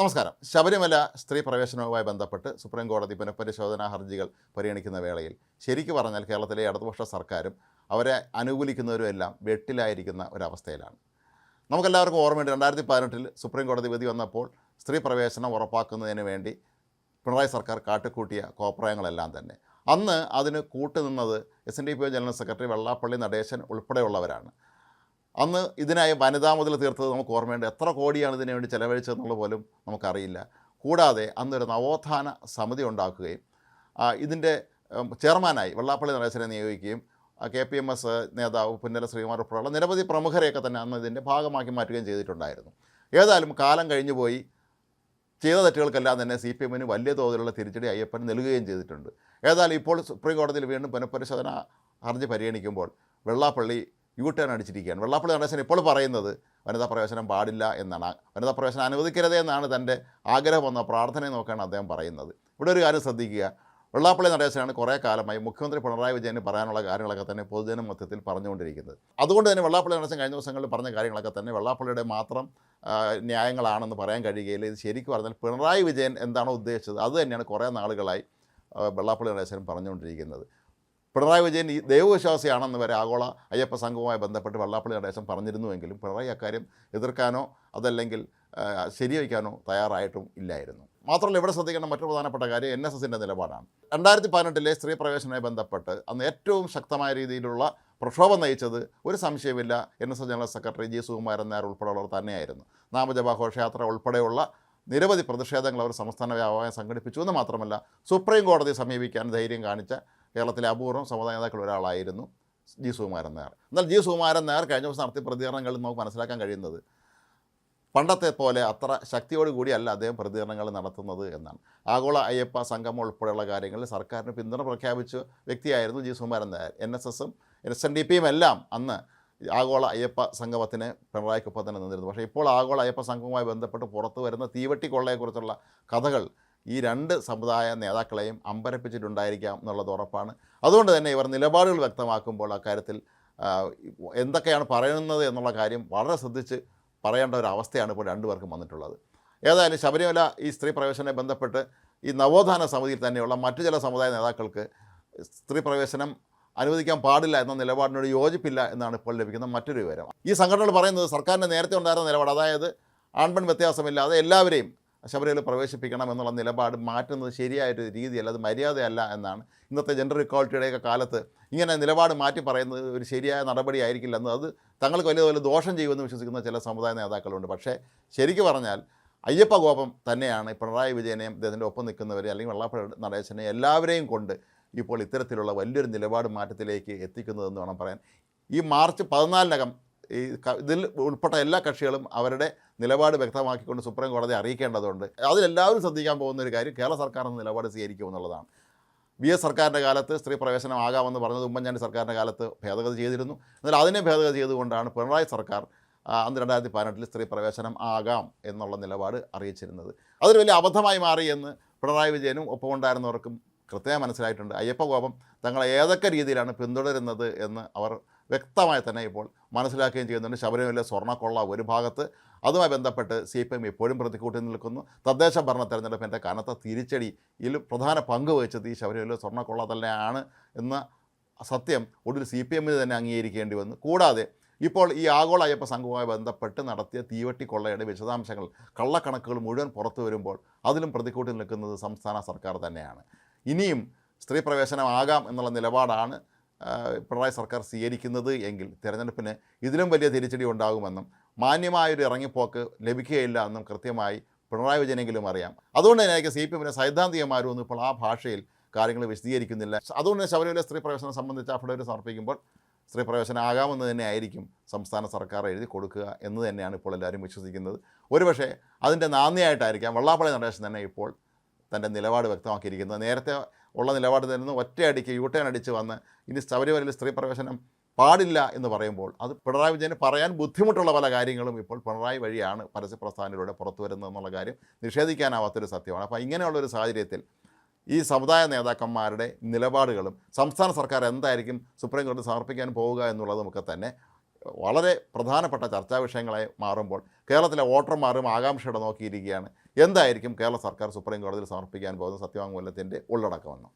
നമസ്കാരം. ശബരിമല സ്ത്രീ പ്രവേശനവുമായി ബന്ധപ്പെട്ട് സുപ്രീം കോടതി പുനഃപരിശോധനാ ഹർജികൾ പരിഗണിക്കുന്ന വേളയിൽ ശരിക്കു പറഞ്ഞാൽ കേരളത്തിലെ ഇടതുപക്ഷ സർക്കാരും അവരെ അനുകൂലിക്കുന്നവരും എല്ലാം വെട്ടിലായിരിക്കുന്ന ഒരവസ്ഥയിലാണ്. നമുക്കെല്ലാവർക്കും ഓർമ്മയുണ്ട് രണ്ടായിരത്തി പതിനെട്ടിൽ സുപ്രീം കോടതി വിധി വന്നപ്പോൾ സ്ത്രീ പ്രവേശനം ഉറപ്പാക്കുന്നതിന് വേണ്ടി പിണറായി സർക്കാർ കാട്ടിക്കൂട്ടിയ കോപ്രായങ്ങളെല്ലാം തന്നെ. അന്ന് അതിന് കൂട്ടുനിന്നത് S N D P general secretary Vellappally Natesan ഉൾപ്പെടെയുള്ളവരാണ്. അന്ന് ഇതിനായി വനിതാ മുതൽ തീർത്തത് നമുക്ക് ഓർമ്മയുണ്ട്. എത്ര കോടിയാണ് ഇതിനു വേണ്ടി ചിലവഴിച്ചതെന്നുള്ള പോലും നമുക്കറിയില്ല. കൂടാതെ അന്നൊരു നവോത്ഥാന സമിതി ഉണ്ടാക്കുകയും ഇതിന്റെ ചെയർമാനായി വെള്ളാപ്പള്ളി നടേശനെ നിയോഗിക്കുകയും കെ പി എം എസ് നേതാവ് പുന്നല ശ്രീകുമാർ ഉൾപ്പെടെയുള്ള നിരവധി പ്രമുഖരെയൊക്കെ തന്നെ അന്ന് ഇതിന്റെ ഭാഗമാക്കി മാറ്റുകയും ചെയ്തിട്ടുണ്ടായിരുന്നു. ഏതായാലും കാലം കഴിഞ്ഞു പോയി. ചെയ്ത തെറ്റുകൾക്കെല്ലാം തന്നെ സി പി എമ്മിന് വലിയ തോതിലുള്ള തിരിച്ചടി അയ്യപ്പൻ നൽകുകയും ചെയ്തിട്ടുണ്ട്. ഏതായാലും ഇപ്പോൾ സുപ്രീം കോടതിയിൽ വീണ്ടും പുനഃപരിശോധന ഹർജി പരിഗണിക്കുമ്പോൾ വെള്ളാപ്പള്ളി യു ടേൺ അടിച്ചിരിക്കുകയാണ്. വെള്ളാപ്പള്ളി നടേശൻ ഇപ്പോൾ പറയുന്നത് വനിതാ പ്രവേശനം പാടില്ല എന്നാണ്. വനിതാ പ്രവേശനം അനുവദിക്കരുത് എന്നാണ് തന്റെ ആഗ്രഹം വന്ന പ്രാർത്ഥനയെ നോക്കാണ് അദ്ദേഹം പറയുന്നത്. ഇവിടെ ഒരു കാര്യം ശ്രദ്ധിക്കുക. വെള്ളാപ്പള്ളി നടേശനാണ് കുറേ കാലമായി മുഖ്യമന്ത്രി പിണറായി വിജയന് പറയാനുള്ള കാര്യങ്ങളൊക്കെ തന്നെ പൊതുജന മധ്യത്തിൽ പറഞ്ഞുകൊണ്ടിരിക്കുന്നത്. അതുകൊണ്ട് തന്നെ വെള്ളാപ്പള്ളി നടേശൻ കഴിഞ്ഞ ദിവസങ്ങളിൽ പറഞ്ഞ കാര്യങ്ങളൊക്കെ തന്നെ വെള്ളാപ്പള്ളിയുടെ മാത്രം ന്യായങ്ങളാണെന്ന് പറയാൻ കഴിയുകയില്ല. ഇത് ശരിക്കും പറഞ്ഞാൽ പിണറായി വിജയൻ എന്താണോ ഉദ്ദേശിച്ചത് അത് തന്നെയാണ് കുറേ നാളുകളായി വെള്ളാപ്പള്ളി നടേശൻ പറഞ്ഞുകൊണ്ടിരിക്കുന്നത്. പിണറായി വിജയൻ ഈ ദൈവവിശ്വാസിയാണെന്ന് വരെ ആഗോള അയ്യപ്പ സംഘവുമായി ബന്ധപ്പെട്ട് വെള്ളാപ്പള്ളി നടേശൻ പറഞ്ഞിരുന്നുവെങ്കിലും പിണറായി അക്കാര്യം എതിർക്കാനോ അതല്ലെങ്കിൽ ശരിവയ്ക്കാനോ തയ്യാറായിട്ടും ഇല്ലായിരുന്നു. മാത്രമല്ല ഇവിടെ ശ്രദ്ധിക്കേണ്ട മറ്റൊരു പ്രധാനപ്പെട്ട കാര്യം എൻ എസ് എസിന്റെ നിലപാടാണ്. രണ്ടായിരത്തി പതിനെട്ടിലെ സ്ത്രീ പ്രവേശനവുമായി ബന്ധപ്പെട്ട് അന്ന് ഏറ്റവും ശക്തമായ രീതിയിലുള്ള പ്രക്ഷോഭം നയിച്ചത് ഒരു സംശയമില്ല N S S general secretary G Sukumaran Nair ഉൾപ്പെടെയുള്ളവർ തന്നെയായിരുന്നു. നാമജപ ഘോഷയാത്ര ഉൾപ്പെടെയുള്ള നിരവധി പ്രതിഷേധങ്ങൾ അവർ സംസ്ഥാന വ്യാപകമായി സംഘടിപ്പിച്ചു എന്ന് മാത്രമല്ല സുപ്രീം കോടതിയെ സമീപിക്കാൻ ധൈര്യം കാണിച്ച കേരളത്തിലെ അപൂർവം സമുദായ നേതാക്കളിൽ ഒരാളായിരുന്നു ജി സുകുമാരൻ നായർ. എന്നാൽ ജി സുകുമാരൻ നായർ കഴിഞ്ഞ ദിവസം നടത്തിയ പ്രതികരണങ്ങളിൽ നമുക്ക് മനസ്സിലാക്കാൻ കഴിയുന്നത് പണ്ടത്തെ പോലെ അത്ര ശക്തിയോട് കൂടിയല്ല അദ്ദേഹം പ്രതികരണങ്ങൾ നടത്തുന്നത് എന്നാണ്. ആഗോള അയ്യപ്പ സംഗമം ഉൾപ്പെടെയുള്ള കാര്യങ്ങളിൽ സർക്കാരിന് പിന്തുണ പ്രഖ്യാപിച്ച വ്യക്തിയായിരുന്നു G Sukumaran Nair. N S എസും എസ് എൻ ഡി പിയും എല്ലാം അന്ന് ആഗോള അയ്യപ്പ സംഗമത്തിന് പിണറായിക്കൊപ്പം തന്നെ നിന്നിരുന്നു. പക്ഷേ ഇപ്പോൾ ആഗോള അയ്യപ്പ സംഘവുമായി ബന്ധപ്പെട്ട് പുറത്തു വരുന്ന തീവട്ടി കൊള്ളയെക്കുറിച്ചുള്ള കഥകൾ ഈ രണ്ട് സമുദായ നേതാക്കളെയും അമ്പരപ്പിച്ചിട്ടുണ്ടായിരിക്കാം എന്നുള്ളത് ഉറപ്പാണ്. അതുകൊണ്ട് തന്നെ ഇവർ നിലപാടുകൾ വ്യക്തമാക്കുമ്പോൾ അക്കാര്യത്തിൽ എന്തൊക്കെയാണ് പറയുന്നത് എന്നുള്ള കാര്യം വളരെ ശ്രദ്ധിച്ച് പറയേണ്ട ഒരു അവസ്ഥയാണ് ഇപ്പോൾ രണ്ടുപേർക്കും വന്നിട്ടുള്ളത്. ഏതായാലും ശബരിമല ഈ സ്ത്രീ പ്രവേശനത്തെ ബന്ധപ്പെട്ട് ഈ നവോത്ഥാന സമിതിയിൽ തന്നെയുള്ള മറ്റു ചില സമുദായ നേതാക്കൾക്ക് സ്ത്രീ പ്രവേശനം അനുവദിക്കാൻ പാടില്ല എന്ന നിലപാടിനോട് യോജിപ്പില്ല എന്നാണ് ഇപ്പോൾ ലഭിക്കുന്ന മറ്റൊരു വിവരം. ഈ സംഘടനകൾ പറയുന്നത് സർക്കാരിന്റെ നേരത്തെ ഉണ്ടായിരുന്ന നിലപാട് അതായത് ആൺപെൺ വ്യത്യാസമില്ലാതെ എല്ലാവരെയും ശബരിമല പ്രവേശിപ്പിക്കണം എന്നുള്ള നിലപാട് മാറ്റുന്നത് ശരിയായൊരു രീതിയല്ല അത് മര്യാദയല്ല എന്നാണ്. ഇന്നത്തെ ജെൻഡർ ഇക്വാളിറ്റിയുടെയൊക്കെ കാലത്ത് ഇങ്ങനെ നിലപാട് മാറ്റി പറയുന്നത് ഒരു ശരിയായ നടപടി ആയിരിക്കില്ലെന്ന് അത് തങ്ങൾക്ക് വലിയ വലിയ ദോഷം ചെയ്യുമെന്ന് വിശ്വസിക്കുന്ന ചില സമുദായ നേതാക്കളുണ്ട്. പക്ഷേ ശരിക്കു പറഞ്ഞാൽ അയ്യപ്പ കോപം തന്നെയാണ് പിണറായി വിജയനെയും അദ്ദേഹത്തിന്റെ ഒപ്പം നിൽക്കുന്നവരെ അല്ലെങ്കിൽ വെള്ളാപ്പള്ളി നടേശനെ എല്ലാവരെയും കൊണ്ട് ഇപ്പോൾ ഇത്തരത്തിലുള്ള വലിയൊരു നിലപാട് മാറ്റത്തിലേക്ക് എത്തിക്കുന്നതെന്ന് വേണം പറയാൻ. ഈ മാർച്ച് പതിനാലിനകം ഈ ഇതിൽ ഉൾപ്പെട്ട എല്ലാ കക്ഷികളും അവരുടെ നിലപാട് വ്യക്തമാക്കിക്കൊണ്ട് സുപ്രീം കോടതി അറിയിക്കേണ്ടതുണ്ട്. അതിലെല്ലാവരും ശ്രദ്ധിക്കാൻ പോകുന്ന ഒരു കാര്യം കേരള സർക്കാർ നിലപാട് സ്വീകരിക്കുമെന്നുള്ളതാണ് വി എസ് സർക്കാരിന്റെ കാലത്ത് സ്ത്രീ പ്രവേശനം ആകാമെന്ന് പറഞ്ഞത് ഉമ്മൻചാണ്ടി സർക്കാരിന്റെ കാലത്ത് ഭേദഗതി ചെയ്തിരുന്നു. എന്നാൽ അതിനെ ഭേദഗതി ചെയ്തുകൊണ്ടാണ് പിണറായി സർക്കാർ അന്ന് രണ്ടായിരത്തി പതിനെട്ടിൽ സ്ത്രീ പ്രവേശനം ആകാം എന്നുള്ള നിലപാട് അറിയിച്ചിരുന്നത്. അതൊരു വലിയ അബദ്ധമായി മാറി എന്ന് പിണറായി വിജയനും ഒപ്പമുണ്ടായിരുന്നവർക്കും കൃത്യമായി മനസ്സിലായിട്ടുണ്ട്. അയ്യപ്പ കോപം തങ്ങളെ ഏതൊക്കെ രീതിയിലാണ് പിന്തുടരുന്നത് എന്ന് അവർ വ്യക്തമായി തന്നെ ഇപ്പോൾ മനസ്സിലാക്കുകയും ചെയ്യുന്നുണ്ട്. ശബരിമല സ്വർണക്കൊള്ള ഒരു ഭാഗത്ത് അതുമായി ബന്ധപ്പെട്ട് സി പി എം ഇപ്പോഴും പ്രതിക്കൂട്ടി നിൽക്കുന്നു. തദ്ദേശ ഭരണ തെരഞ്ഞെടുപ്പിന്റെ കനത്ത തിരിച്ചടിയിൽ പ്രധാന പങ്ക് വഹിച്ചത് ഈ ശബരിമല സ്വർണക്കൊള്ള തന്നെയാണ് എന്ന സത്യം ഒടുവിൽ സി പി എമ്മിന് തന്നെ അംഗീകരിക്കേണ്ടി വന്നു. കൂടാതെ ഇപ്പോൾ ഈ ആഗോള അയ്യപ്പ സംഘവുമായി ബന്ധപ്പെട്ട് നടത്തിയ തീവട്ടി കൊള്ളയുടെ വിശദാംശങ്ങൾ കള്ളക്കണക്കുകൾ മുഴുവൻ പുറത്തു വരുമ്പോൾ അതിലും പ്രതിക്കൂട്ടി നിൽക്കുന്നത് സംസ്ഥാന സർക്കാർ തന്നെയാണ്. ഇനിയും സ്ത്രീ പ്രവേശനമാകാം എന്നുള്ള നിലപാടാണ് പിണറായി സർക്കാർ സ്വീകരിക്കുന്നത് എങ്കിൽ തിരഞ്ഞെടുപ്പിന് ഇതിലും വലിയ തിരിച്ചടി ഉണ്ടാകുമെന്നും മാന്യമായൊരു ഇറങ്ങിപ്പോക്ക് ലഭിക്കുകയില്ല എന്നും കൃത്യമായി പിണറായി വിജയനെങ്കിലും അറിയാം. അതുകൊണ്ട് തന്നെ എനിക്ക് സി പി എമ്മിനെ സൈദ്ധാന്തികമാരൊന്നും ഇപ്പോൾ ആ ഭാഷയിൽ കാര്യങ്ങൾ വിശദീകരിക്കുന്നില്ല. അതുകൊണ്ട് തന്നെ ശബരിമല സ്ത്രീ പ്രവേശനം സംബന്ധിച്ച് അഫിഡവിറ്റ് സമർപ്പിക്കുമ്പോൾ സ്ത്രീ പ്രവേശനം ആകാമെന്ന് തന്നെ ആയിരിക്കും സംസ്ഥാന സർക്കാർ എഴുതി കൊടുക്കുക എന്ന് തന്നെയാണ് ഇപ്പോൾ എല്ലാവരും വിശ്വസിക്കുന്നത്. ഒരുപക്ഷെ അതിന്റെ നാന്ദിയായിട്ടായിരിക്കാം വള്ളാപ്പള്ളി നടേശൻ തന്നെ ഇപ്പോൾ തന്റെ നിലപാട് വ്യക്തമാക്കിയിരിക്കുന്നത് നേരത്തെ ഉള്ള നിലപാട് തന്നെ ഒറ്റയടിക്ക് യൂട്ടേൺ അടിച്ച് വന്ന് ഇനി ശബരിമലയിൽ സ്ത്രീ പ്രവേശനം പാടില്ല എന്ന് പറയുമ്പോൾ അത് പിണറായി വിജയന് പറയാൻ ബുദ്ധിമുട്ടുള്ള പല കാര്യങ്ങളും ഇപ്പോൾ പിണറായി വഴിയാണ് പരസ്യ പ്രസ്ഥാനത്തിലൂടെ പുറത്തു വരുന്നത് എന്നുള്ള കാര്യം നിഷേധിക്കാനാവാത്തൊരു സത്യമാണ്. അപ്പോൾ ഇങ്ങനെയുള്ളൊരു സാഹചര്യത്തിൽ ഈ സമുദായ നേതാക്കന്മാരുടെ നിലപാടുകളും സംസ്ഥാന സർക്കാർ എന്തായിരിക്കും സുപ്രീം കോടതി സമർപ്പിക്കാൻ പോവുക എന്നുള്ളതുമൊക്കെ തന്നെ വളരെ പ്രധാനപ്പെട്ട ചർച്ചാ വിഷയങ്ങളായി മാറുമ്പോൾ കേരളത്തിലെ വോട്ടർമാരും ആകാംക്ഷയോടെ നോക്കിയിരിക്കുകയാണ്. എന്തായിരിക്കും കേരള സർക്കാർ സുപ്രീം കോടതിയിൽ സമർപ്പിക്കാൻ പോകുന്ന സത്യവാങ്മൂലത്തിന്റെ ഉള്ളടക്കമെന്ന്